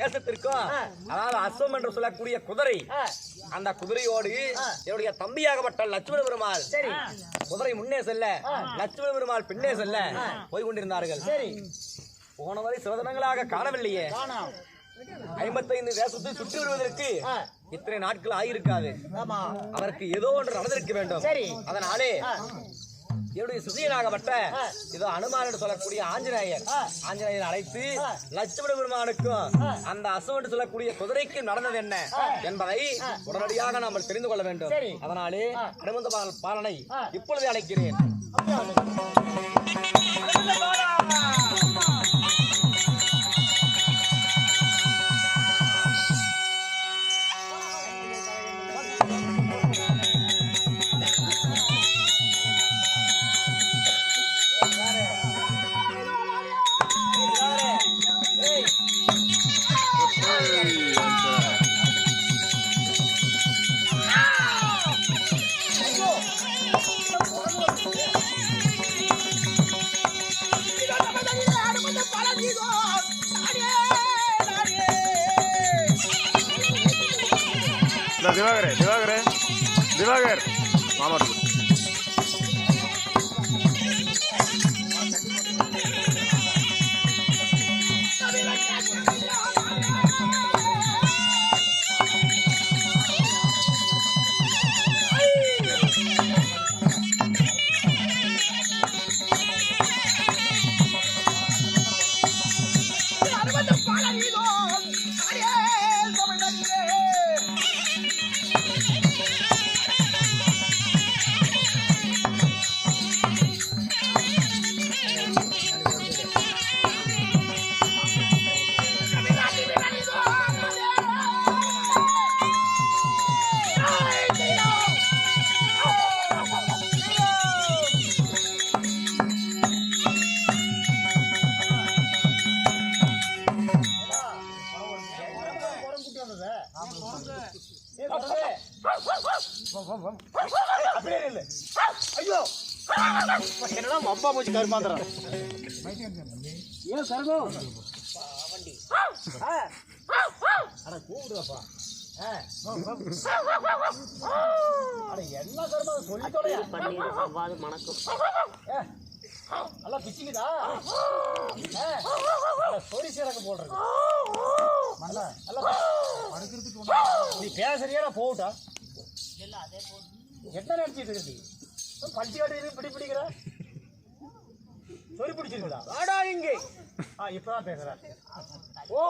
தேசத்திற்கும் அதாவது அஸ்வம் என்று சொல்லக்கூடிய குதிரை. அந்த குதிரையோடு என்னுடைய தம்பியாகப்பட்ட லட்சுமண பெருமாள். சரி. குதிரை முன்னே செல்ல லட்சுமண பெருமாள் பின்னே செல்ல போய் கொண்டிருந்தார்கள் சரி. போன வரை சிவதனங்களாக காணவில்லையே. ஐம்பத்தைந்து தேசத்தை சுற்றி வருவதற்கு இத்தனை நாட்கள் ஆயிருக்காது. ஆமா. அவருக்கு ஏதோ ஒன்று நடந்திருக்க வேண்டும். சரி. அதனாலே என்னுடைய சுதியனாகப்பட்ட இதோ அனுமான் என்று சொல்லக்கூடிய ஆஞ்சநேயர். ஆஞ்சநேயர் அழைத்து லட்சுமண பெருமானுக்கும் அந்த அசம் என்று சொல்லக்கூடிய குதிரைக்கு நடந்தது என்ன என்பதை உடனடியாக நாம் தெரிந்து கொள்ள வேண்டும். அதனாலே அனுமந்த பால- பாலனை இப்பொழுது அழைக்கிறேன். திவாகரே திவாகரே திவாகர் மாமா அப்படியே இல்ல ஐயோ. என்னடா மப்பா போச்சு கருமாந்திரம் ஏன் சர்வம் அட கூப்பிடுவாப்பா. அட என்ன கருமா சொல்லி தொலையா? பன்னீர் செவ்வாது மணக்கும். நல்லா பிச்சுக்குதா? ஏ, அட சொறி சீரக போடுறது. நல்லா நீ பேசுறியா நான் போகட்டா? என்ன நினைச்சிட்டு இருக்கு? நீ பட்டி காட்டி பிடி பிடிக்கிற? சொறி பிடிச்சிருக்குதா வாடா இங்கே. ஆ இப்பதான் பேசுறேன் ஓ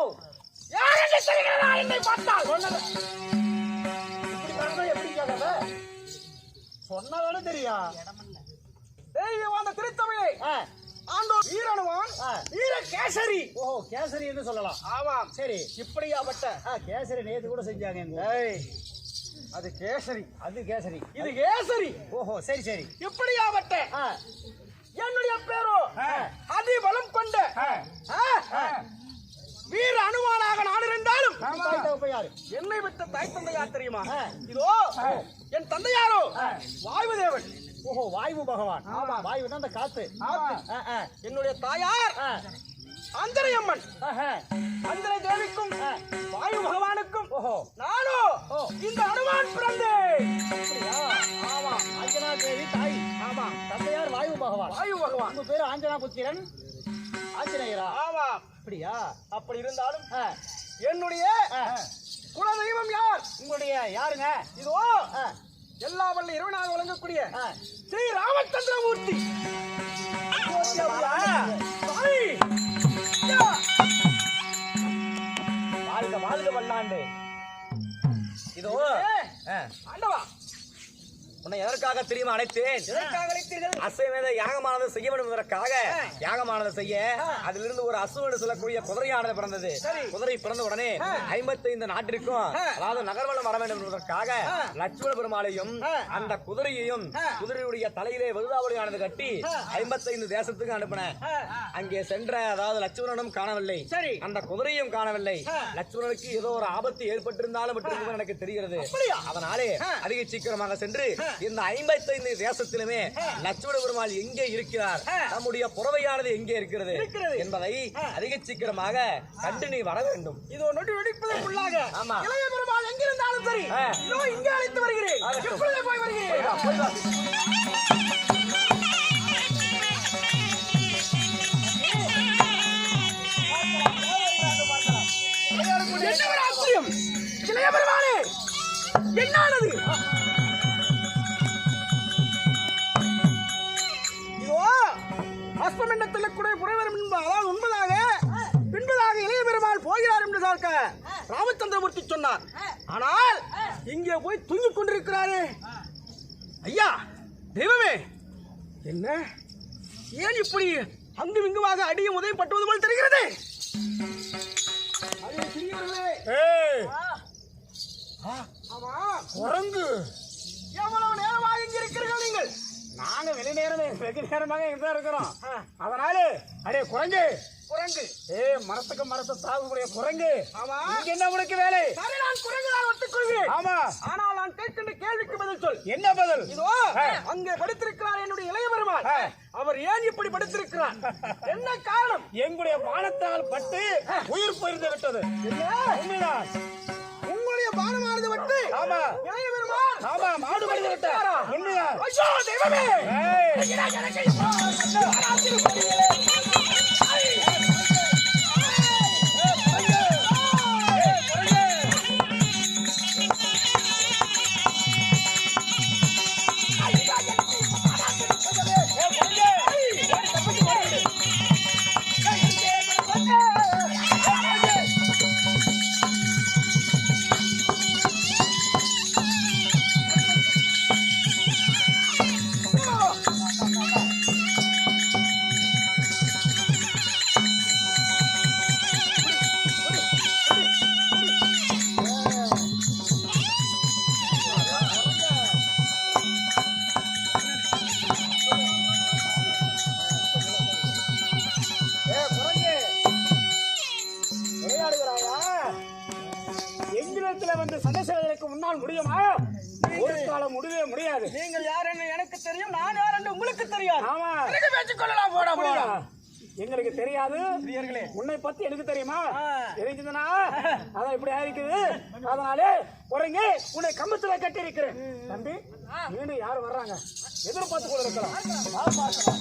யார் என்று சொல்கிறதா என்னை பார்த்தால் சொன்னது இப்படி பண்ணா எப்படி கேட்காத? சொன்னதானே தெரியும். தெய்வம் அந்த திருத்தமிழை. ஆ, ஆண்டோர் வீரனுவான். வீர கேசரி. ஓஹோ கேசரி என்று சொல்லலாம். ஆமாம் சரி இப்படியாப்பட்ட. கேசரி நேத்து கூட செஞ்சாங்க அது கேசரி. அது கேசரி. இது கேசரி. ஓஹோ சரி சரி. இப்படியாப்பட்ட. என்னுடைய பேரோ? அதி பலம் கொண்ட. வீர அனுமானாக நான் இருந்தாலும். என்னை விட்ட தாய் தந்தையார் தெரியுமா. இதோ என் தந்தையாரோ? வாயுதேவன். ஓஹோ வாயு பகவான். ஆமா. வாயு தான் அந்த காத்து. என்னுடைய தாயார் ஆ, அந்தரையம்மன். ஆஹா. அந்தரை தேவிக்கும் வாயு பகவானுக்கும் ஓஹோ. நானோ ஓ. இந்த அனுமான் பிறந்தேன் ஆமா ஆஞ்சனா தேவி தாய். ஆமா. தந்தையார் வாயு பகவான். வாயு பகவான். உங்க பேரு ஆஞ்சனா புத்திரன்? ஆஞ்சநேயரா? ஆமா. அப்படியா? அப்படி இருந்தாலும் ஆ, என்னுடைய குலதெய்வம் யார்? உங்களுடைய யாருங்க? இதோ ஆ, எல்லா வல்ல இறைவனாக வழங்கக்கூடிய. ஸ்ரீ ராமச்சந்திரமூர்த்தி! வாழ்க வாழ்க வல்லாண்டு இதோ ஆண்டவா உன்னை எதற்காக தெரியுமா அழைத்தேன்? அசைமேத யாகமானது செய்ய வேண்டும் என்பதற்காக யாகமானது செய்ய அதிலிருந்து ஒரு அசுவன் சொல்லக்கூடிய குதிரையானது பிறந்தது. குதிரை பிறந்த உடனே ஐம்பத்தைந்து நாட்டிற்கும் அதாவது நகர்வலம் வர வேண்டும் என்பதற்காக லட்சுமண பெருமாளையும் அந்த குதிரையையும் குதிரையுடைய தலையிலே விருதாவளியானது கட்டி ஐம்பத்தைந்து தேசத்துக்கு அனுப்பின. அங்கே சென்ற அதாவது லட்சுமணனும் காணவில்லை. அந்த குதிரையும் காணவில்லை. லட்சுமணனுக்கு ஏதோ ஒரு ஆபத்து ஏற்பட்டிருந்தாலும் எனக்கு தெரிகிறது. அதனாலே அதிக சீக்கிரமாக சென்று இந்த ஐம்பத்தைந்து தேசத்திலுமே லட்சுமண பெருமாள் எங்கே இருக்கிறார்? நம்முடைய புறவையானது எங்கே இருக்கிறது? இருக்கிறது. என்பதை அதிக சீக்கிரமாக கண்டு நீ வர வேண்டும். இதோ நொடி வெடிப்பதற்குள்ளாக ஆமா. இளைய பெருமாள் எங்கிருந்தாலும் சரி இங்கே அழைத்து வருகிறேன். போய் வருகிறேன். என்ன ஒரு ஆச்சரியம்? இளைய பெருமாளே என்னானது? அஸ்தமண்டத்தில் கூட புறவரும் என்பது அதாவது உண்மையாக பின்பதாக இளைய பெருமாள் போகிறார் என்று பார்க்க ராமச்சந்திரமூர்த்தி சொன்னார். ஆனால் இங்கே போய் தூங்கிக் கொண்டிருக்கிறாரே. ஐயா தெய்வமே என்ன? ஏன் இப்படி அங்கும் இங்குமாக அடியும் உதயம் பட்டுவது போல் தெரிகிறது? குரங்கு எவ்வளவு நேரமாக இங்க இருக்கிறீர்கள்? நாங்க வெளி நேரமே வெகு நேரமாக இங்க இருக்கிறோம். அதனால அடே குரங்கு. குரங்கு. ஏ மரத்துக்கு மரத்தை தாக்கக்கூடிய குரங்கு. ஆமா. என்ன உனக்கு வேலை? சரி நான் குரங்கு நான் ஒத்துக்கொள்கிறேன் ஆமா. ஆனால் நான் கேட்கின்ற கேள்விக்கு பதில் சொல். என்ன பதில்? இதோ அங்கே படுத்திருக்கிறார் என்னுடைய இளைய பெருமாள். ஆ. அவர் ஏன் இப்படி படுத்திருக்கிறார்? என்ன காரணம்? எங்களுடைய பானத்தால் பட்டு உயிர் போயிருந்து விட்டது. உண்மைதான். உங்களுடைய பானமானது விட்டு ஆமா. இளைய பெருமாள். ஆமா மனித விட்டாரா ஐயோ தெய்வமே. செய்வதற்கு முன்னால் முடியுமா? ஒரு காலம் முடியவே முடியாது. நீங்கள் யார் என்று எனக்கு தெரியும் நான் யார் என்று உங்களுக்கு தெரியாது. ஆமா. எனக்கு பேச்சுக் கொள்ளலாம் போடா போடா. எங்களுக்கு தெரியாது. உன்னை பத்தி எனக்கு தெரியுமா. தெரிஞ்சதுன்னா அதான் இப்படி ஆயிருக்குது. அதனாலே குரங்கு உன்னை கம்பத்துல கட்டி இருக்கிறேன் தம்பி மீண்டும் யாரும் வர்றாங்க? எதிர்பார்த்து கூட இருக்கலாம் பார்க்கலாம்.